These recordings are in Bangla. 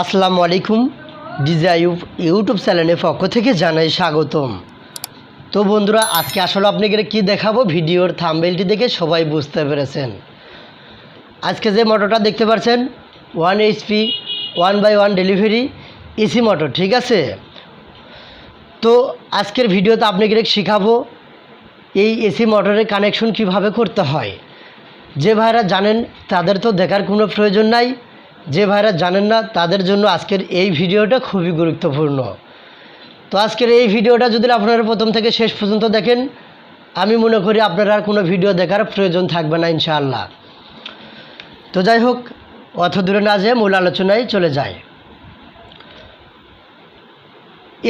আসসালামু আলাইকুম ডিজাইউব ইউটিউব চ্যানেলের পক্ষ থেকে জানাই স্বাগতম। তো বন্ধুরা, আজকে আসলে আপনাকে কি দেখাবো? ভিডিওর থাম্বেলটি দেখে সবাই বুঝতে পেরেছেন। আজকে যে মোটরটা দেখতে পাচ্ছেন one HP one by one delivery AC motor, ঠিক আছে? তো আজকের ভিডিওতে আপনাকে শেখাবো এই এসি মোটরের কানেকশন কীভাবে করতে হয়। যে ভাইরা জানেন, তাদের তো দেখার কোনো প্রয়োজন নাই। যে ভাইরা জানেন না, তাদের জন্য আজকের এই ভিডিওটা খুবই গুরুত্বপূর্ণ। তো আজকের এই ভিডিওটা যদি আপনারা প্রথম থেকে শেষ পর্যন্ত দেখেন, আমি মনে করি আপনারা আর কোনো ভিডিও দেখার প্রয়োজন থাকবে না, ইনশাআল্লাহ। তো যাই হোক, অত দূরে না যেয়ে মূল আলোচনায় চলে যায়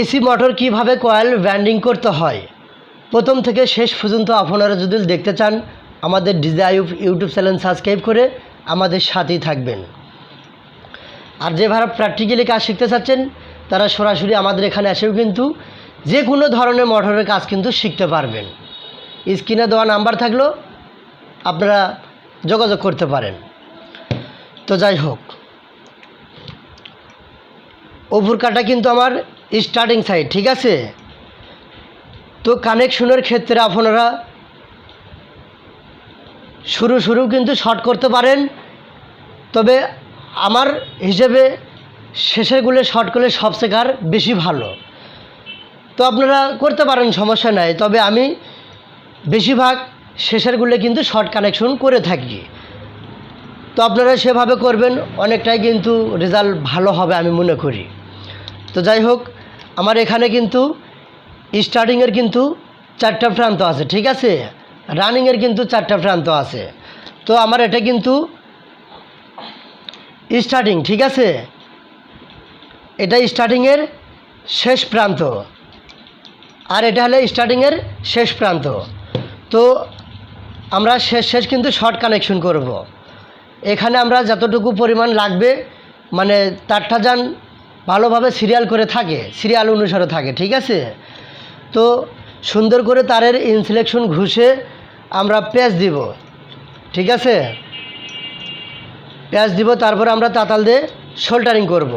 এসি মোটর কীভাবে কয়েল ব্যান্ডিং করতে হয়? প্রথম থেকে শেষ পর্যন্ত আপনারা যদি দেখতে চান, আমাদের ডিজাইভ ইউটিউব চ্যানেল সাবস্ক্রাইব করে আমাদের সাথেই থাকবেন। আর যে ভাড়া প্র্যাকটিক্যালি কাজ শিখতে চাচ্ছেন, তারা সরাসরি আমাদের এখানে এসেও কিন্তু যে কোনো ধরনের মোটরের কাজ কিন্তু শিখতে পারবেন। স্ক্রিনে দেওয়া নাম্বার থাকলেও আপনারা যোগাযোগ করতে পারেন। তো যাই হোক ওপর কাটা কিন্তু আমার স্টার্টিং সাইড ঠিক আছে? তো কানেকশনের ক্ষেত্রে আপনারা শুরু শুরু কিন্তু শর্ট করতে পারেন। তবে আমার হিসেবে শেষেরগুলো শর্ট করলে সব শেখার বেশি ভালো। তো আপনারা করতে পারেন, সমস্যা নাই। তবে আমি বেশিরভাগ শেষের গুলে কিন্তু শর্ট কানেকশন করে থাকি। তো আপনারা সেভাবে করবেন, অনেকটাই কিন্তু রেজাল্ট ভালো হবে আমি মনে করি। তো যাই হোক, আমার এখানে কিন্তু স্টার্টিংয়ের কিন্তু চারটা প্রান্ত আছে, ঠিক আছে? রানিংয়ের কিন্তু চারটা প্রান্ত আছে। তো আমার এটা কিন্তু স্টার্টিং, ঠিক আছে? এটা স্টার্টিংয়ের শেষ প্রান্ত। আর এটা হলো স্টার্টিংয়ের শেষ প্রান্ত। তো আমরা শেষ শেষ কিন্তু শর্ট কানেকশন করব। এখানে আমরা যতটুকু পরিমাণ লাগবে মানে তারটা যান ভালোভাবে সিরিয়াল করে থাকে সিরিয়াল অনুসারে থাকে, ঠিক আছে? তো সুন্দর করে তারের ইনসুলেকশন ঘুষে আমরা পেঁচ দিব, ঠিক আছে? পেঁয়াজ দিব, তারপর আমরা তাতাল দিয়ে শোল্টারিং করব।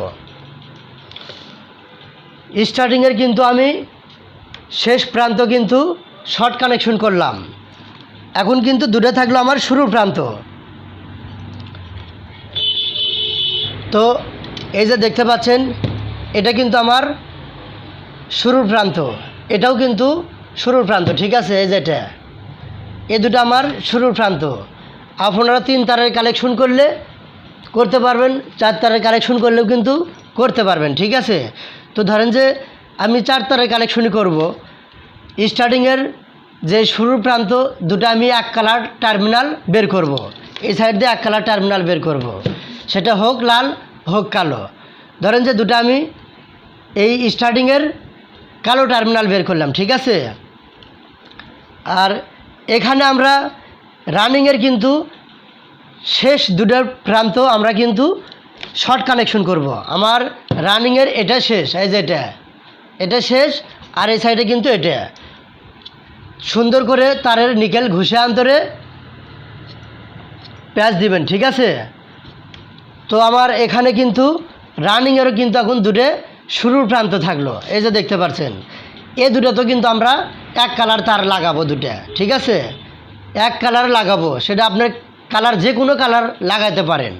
স্টার্টিংয়ের কিন্তু আমি শেষ প্রান্ত কিন্তু শর্ট কানেকশন করলাম। এখন কিন্তু দুটো থাকল আমার শুরুর প্রান্ত। তো এই যে দেখতে পাচ্ছেন, এটা কিন্তু আমার শুরুর প্রান্ত। এটাও কিন্তু শুরুর প্রান্ত, ঠিক আছে? এই যেটা এ দুটো আমার শুরুর প্রান্ত। আপনারা তিন তারের কালেকশন করলে করতে পারবেন, চার তারের কালেকশন করলেও কিন্তু করতে পারবেন, ঠিক আছে তো ধরেন যে আমি চার তারের কালেকশনই করব স্টার্টিংয়ের যে শুরুর প্রান্ত, দুটো আমি এক কালার টার্মিনাল বের করব। এই সাইড দিয়ে এক কালার টার্মিনাল বের করব। সেটা হোক লাল, হোক কালো ধরেন যে দুটো আমি এই স্টার্টিংয়ের কালো টার্মিনাল বের করলাম, ঠিক আছে আর এখানে আমরা রানিংয়ের কিন্তু শেষ দুটার প্রান্ত আমরা কিন্তু শর্ট কানেকশন করব। আমার রানিংয়ের এটা শেষ, এই যে এটা। এটা শেষ, আর এই সাইডে কিন্তু এটা। সুন্দর করে তারের নিকেল ঘুষে আন্তরে প্যাচ দিবেন, ঠিক আছে? তো আমার এখানে কিন্তু রানিংয়েরও কিন্তু এখন দুটো শুরুর প্রান্ত থাকল, এই যে দেখতে পাচ্ছেন। এ দুটো তো কিন্তু আমরা এক কালার তার লাগাবো দুটা ঠিক আছে? এক কালার লাগাবো, সেটা আপনার কালার যে কোনো কালার লাগাতে পারেন।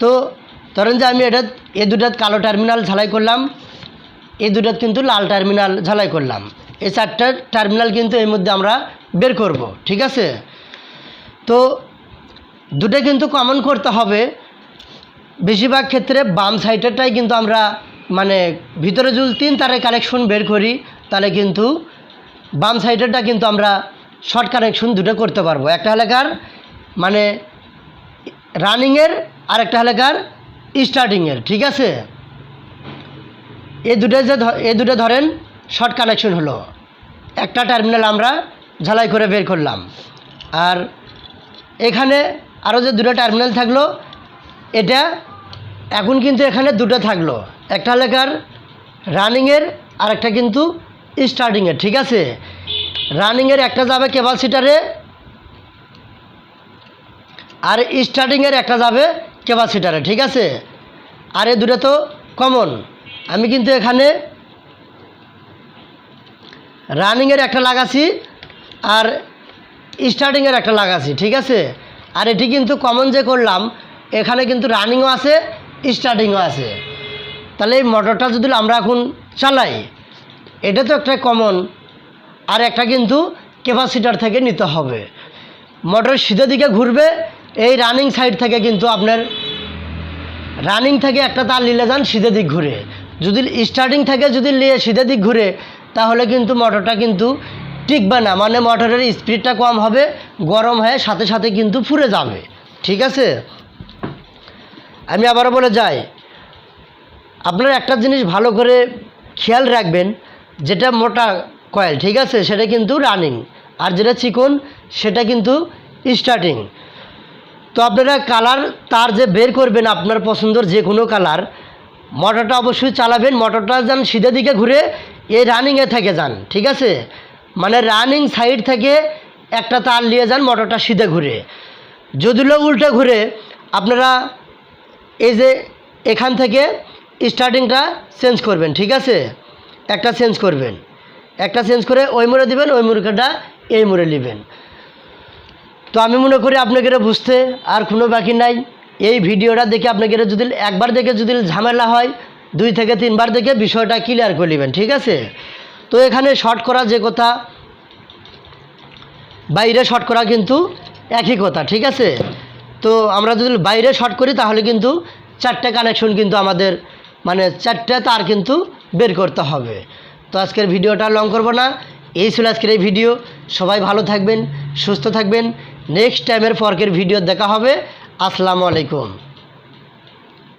তো ধরেন যে আমি এটা এ দুটাত কালো টার্মিনাল ঝালাই করলাম। এই দুটাত কিন্তু লাল টার্মিনাল ঝালাই করলাম। এই চারটা টার্মিনাল কিন্তু এর মধ্যে আমরা বের করব, ঠিক আছে? তো দুটো কিন্তু কমন করতে হবে। বেশিরভাগ ক্ষেত্রে বাম সাইডেরটাই কিন্তু আমরা মানে ভিতরে যদি তিন তারের কানেকশন বের করি, তাহলে কিন্তু বাম সাইডেরটা কিন্তু আমরা শর্ট কানেকশন দুটো করতে পারব। একটা এলাকার মানে রানিংয়ের আর একটা এলাকার স্টার্টিংয়ের, ঠিক আছে? এ দুটো যে এ দুটো ধরেন শর্ট কানেকশন হলো। একটা টার্মিনাল আমরা ঝালাই করে বের করলাম। আর এখানে আরও যে দুটো টার্মিনাল থাকল, এটা এখন কিন্তু এখানে দুটো থাকল। একটা এলাকার রানিংয়ের আর একটা কিন্তু স্টার্টিংয়ের ঠিক আছে? রানিংয়ের একটা যাবে ক্যাপাসিটারে আর স্টার্টিংয়ের একটা যাবে ক্যাপাসিটারে ঠিক আছে? আর এ দুটো তো কমন আমি কিন্তু এখানে রানিংয়ের একটা লাগাছি আর স্টার্টিংয়ের একটা লাগাছি, ঠিক আছে? আর এটি কিন্তু কমন যে করলাম, এখানে কিন্তু রানিংও আছে স্টার্টিংও আছে। তাহলে এই মোটরটা যদি আমরা এখন চালাই, এটা তো একটা কমন আর একটা কিন্তু ক্যাপাসিটার থেকে নিতে হবে। মোটর সিধে দিকে ঘুরবে এই রানিং সাইড থেকে কিন্তু আপনার রানিং থেকে একটা তার নিলে যান সিধে দিক ঘুরে। যদি স্টার্টিং থেকে যদি নিয়ে সিধে দিক ঘুরে, তাহলে কিন্তু মোটরটা কিন্তু টিকবে না। মানে মোটরের স্পিডটা কম হবে, গরম হয়ে সাথে সাথে কিন্তু ফুরে যাবে। ঠিক আছে? আমি আবারও বলে যাই, আপনার একটা জিনিস ভালো করে খেয়াল রাখবেন, যেটা মোটা কয়েল ঠিক আছে? সেটা কিন্তু রানিং আর যেটা চিকন, সেটা কিন্তু স্টার্টিং তো আপনারা কালার তার যে বের করবেন, আপনার পছন্দর যে কোনো কালার, মোটরটা অবশ্যই চালাবেন, মোটরটা যান সিধে দিকে ঘুরে এই রানিংয়ে থেকে যান, ঠিক আছে? মানে রানিং সাইড থেকে একটা তার নিয়ে যান, মোটরটা সিধে ঘুরে। যদিও উল্টে ঘুরে, আপনারা এই যে এখান থেকে স্টার্টিংটা চেঞ্জ করবেন, ঠিক আছে? একটা চেঞ্জ করবেন। একটা চেঞ্জ করে ওই মোড়ে দিবেন, ওই মুরগিটা এই মোড়ে নেবেন। তো আমি মনে করি আপনাকে বুঝতে আর কোনো বাকি নাই। এই ভিডিওটা দেখে আপনাকে যদি একবার দেখে যদি ঝামেলা হয়, দুই থেকে তিনবার দেখে বিষয়টা ক্লিয়ার করে নেবেন, ঠিক আছে? তো এখানে শর্ট করা যে কথা, বাইরে শর্ট করা কিন্তু একই কথা, ঠিক আছে? তো আমরা যদি বাইরে শর্ট করি তাহলে কিন্তু চারটে কানেকশন কিন্তু আমাদের মানে চারটে তার কিন্তু বের করতে হবে। তো আজকের ভিডিওটা লং করব না। এই ছিল আজকের এই ভিডিও। সবাই ভালো থাকবেন, সুস্থ থাকবেন। নেক্সট টাইমের ফর্কের ভিডিও দেখা হবে। আসসালামু আলাইকুম।